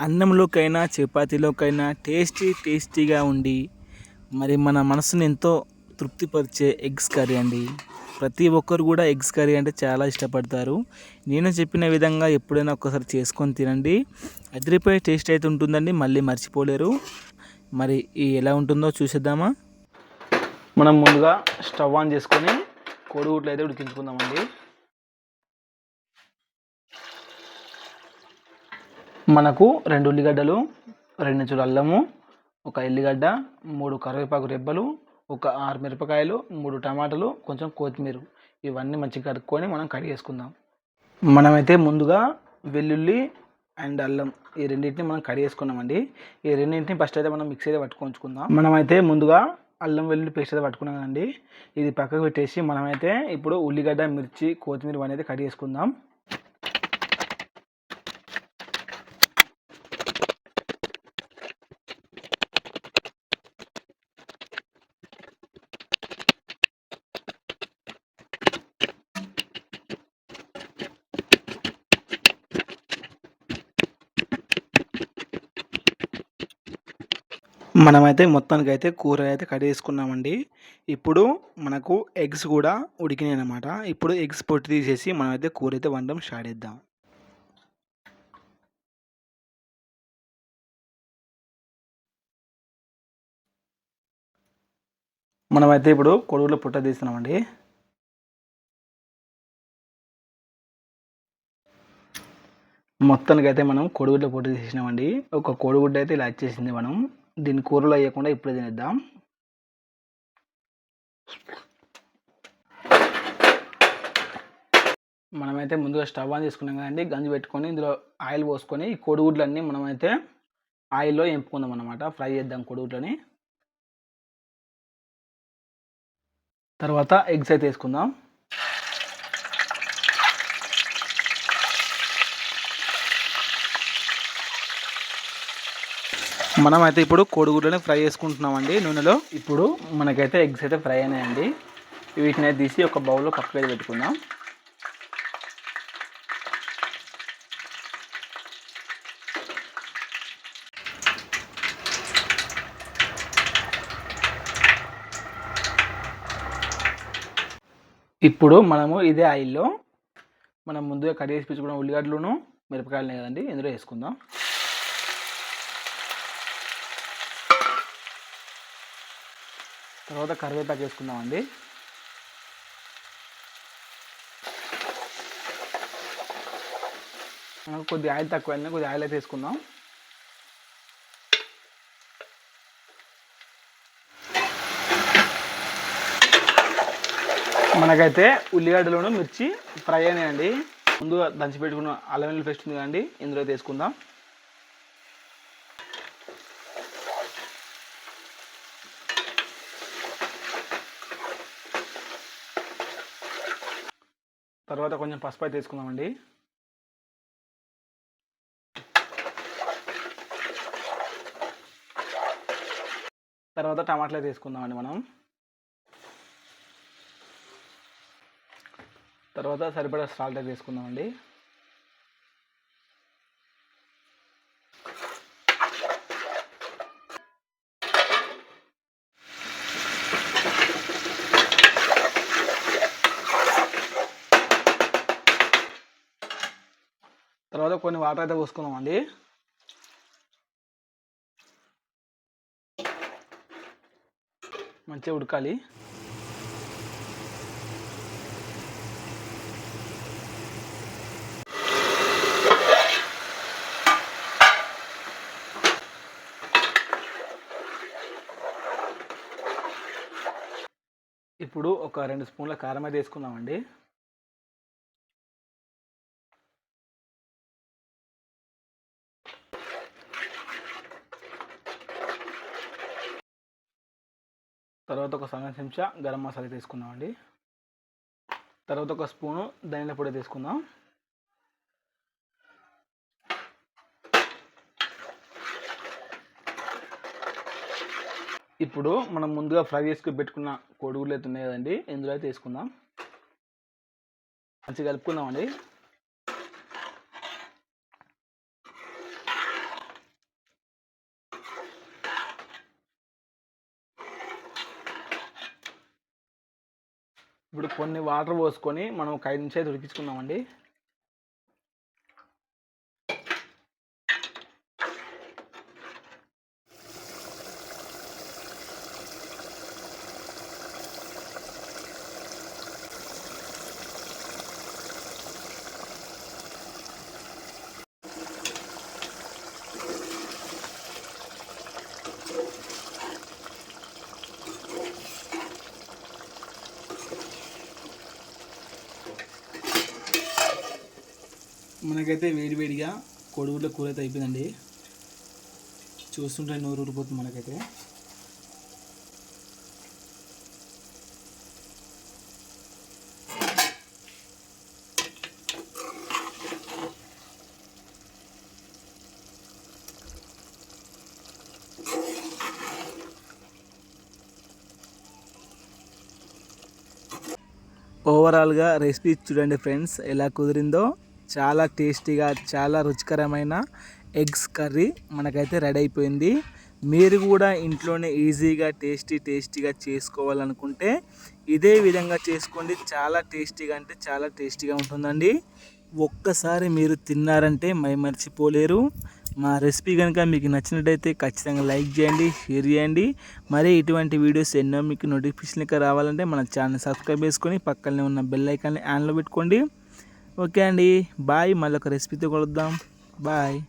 అన్నంలోకైనా చపాతీలోకైనా tasty టేస్టీగా ఉండి మరి మన మనసుని ఎంతో తృప్తిపరిచే ఎగ్స్ కర్రీ అండి. ప్రతి ఒక్కరు కూడా ఎగ్స్ కర్రీ అంటే చాలా ఇష్టపడతారు. నేను చెప్పిన విధంగా ఎప్పుడైనా ఒక్కసారి చేసుకొని తినండి. అదిరిపోయే టేస్ట్ అయితే ఉంటుందండి మళ్ళీ మర్చిపోలేరు. మరి ఈ ఎలా ఉంటుందో చూసేద్దామా? మనం ముందుగా స్టవ్ ఆన్ చేసుకొని కోడిగుడ్లు అయితే ఉడికించుకుందామండి. మనకు రెండు ఉల్లిగడ్డలు రెండు ఇంచుల అల్లము ఒక ఎల్లిగడ్డ మూడు కరివేపాకు రెబ్బలు ఒక ఆరు మిరపకాయలు మూడు టమాటాలు కొంచెం కొత్తిమీర. ఇవన్నీ మంచిగా కడుక్కొని మనం కడిగేసుకుందాం మనమైతే ముందుగా వెల్లుల్లి అండ్ అల్లం ఈ రెండింటిని మనం కడిగేసుకున్నామండి ఈ రెండింటిని ఫస్ట్ అయితే మనం మిక్సీ అయితే పట్టుకొంచుకుందాం. మనమైతే ముందుగా అల్లం వెల్లుల్లి పేస్ట్ అయితే పట్టుకున్నాం కదండి. ఇది పక్కకు పెట్టేసి మనమైతే ఇప్పుడు ఉల్లిగడ్డ మిర్చి కొత్తిమీర అనేది కడిగేసుకుందాం మనమైతే మొత్తానికి అయితే కూర అయితే కడిగేసుకున్నామండి. ఇప్పుడు మనకు ఎగ్స్ కూడా ఉడికినాయి అనమాట ఇప్పుడు ఎగ్స్ పొట్టి తీసేసి మనమైతే కూర అయితే వండడం స్టార్ట్ చేద్దాం. మనమైతే ఇప్పుడు కొడుగులో పుట్ట తీస్తున్నామండి. మొత్తానికి అయితే మనం కోడిగుడ్ల పొట్టు తీసినామండి. ఒక కోడిగుడ్డ అయితే ఇలా వచ్చేసింది మనం. దీన్ని కూరలో వేయకుండా ఇప్పుడే తినేద్దాం. మనమైతే ముందుగా స్టవ్ ఆన్ తీసుకున్నాం కదండి గంజి పెట్టుకొని ఇందులో ఆయిల్ పోసుకొని ఈ కోడిగుడ్లన్నీ మనమైతే ఆయిల్లో ఎంపుకుందాం అనమాట ఫ్రై చేద్దాం కోడిగుడ్లని. తర్వాత ఎగ్స్ అయితే వేసుకుందాం. మనం అయితే ఇప్పుడు కోడిగుడ్లని ఫ్రై చేసుకుంటున్నామండి నూనెలో. ఇప్పుడు మనకైతే ఎగ్స్ అయితే ఫ్రై అయినాయండి. వీటిని అయితే తీసి ఒక బౌల్లో పక్కకి పెట్టుకుందాం. ఇప్పుడు మనము ఇదే ఆయిల్లో మనం ముందుగా కట్ చేసి పెంచుకున్న ఉల్లిగడ్డలను మిరపకాయలు కదండి ఇందులో వేసుకుందాం. తర్వాత కరివేపాకు వేసుకుందామండి మనకు కొద్ది ఆయిల్ తక్కువ అయింది కొద్ది ఆయిల్ అయితే వేసుకుందాం. మనకైతే ఉల్లిగడ్డలోను మిర్చి ఫ్రై అయినాయండి. ముందుగా దంచి పెట్టుకున్న అల్లం వెల్లుల్లి పేస్ట్ ఉంది కదండి ఇందులో తీసుకుందాం తర్వాత కొంచెం పసుపు అయితే తీసుకుందామండి తర్వాత టమాటాలు తీసుకుందామండి మనం. తర్వాత సరిపడా సాల్ట్ తీసుకుందామండి తర్వాత కొన్ని వాటర్ అయితే పోసుకుందామండి మంచిగా ఉడకాలి. ఇప్పుడు ఒక రెండు స్పూన్ల కారం అయితే వేసుకుందామండి తర్వాత ఒక సగం చెంచా గరం మసాలా తీసుకుందామండి. తర్వాత ఒక స్పూను ధనియాల పొడి తీసుకుందాం. ఇప్పుడు మనం ముందుగా ఫ్రై చేసుకుని పెట్టుకున్న కోడిగుడ్లు అయితే ఉన్నాయి కదండి ఇందులో అయితే వేసుకుందాం మంచిగా కలుపుకుందామండి. ఇప్పుడు కొన్ని వాటర్ పోసుకొని మనం ఒక ఐదు నిమిషాలు ఉడికించుకుందామండి. మనకైతే వేడివేడిగా కోడిగుడ్ల కూర అయితే అయిపోయిందండి. చూస్తుంటే నోరు ఊరిపోతుంది మనకైతే. ఓవరాల్గా రెసిపీ చూడండి ఫ్రెండ్స్ ఎలా కుదిరిందో. చాలా టేస్టీగా చాలా రుచికరమైన ఎగ్స్ కర్రీ మనకైతే రెడీ అయిపోయింది. మీరు కూడా ఇంట్లోనే ఈజీగా టేస్టీ టేస్టీగా చేసుకోవాలనుకుంటే ఇదే విధంగా చేసుకోండి. చాలా టేస్టీగా అంటే చాలా టేస్టీగా ఉంటుందండి. ఒక్కసారి మీరు తిన్నారంటే మై మర్చిపోలేరు. మా రెసిపీ కనుక మీకు నచ్చినట్టయితే ఖచ్చితంగా లైక్ చేయండి షేర్ చేయండి. మరి ఇటువంటి వీడియోస్ ఎన్నో మీకు నోటిఫికేషన్ రావాలంటే మన ఛానల్ సబ్స్క్రైబ్ చేసుకొని పక్కనే ఉన్న బెల్ ఐకాన్ని ఆన్లో పెట్టుకోండి. ఓకే అండి. బాయ్. మళ్ళీ ఒక రెసిపీతో కలుద్దాం. బాయ్.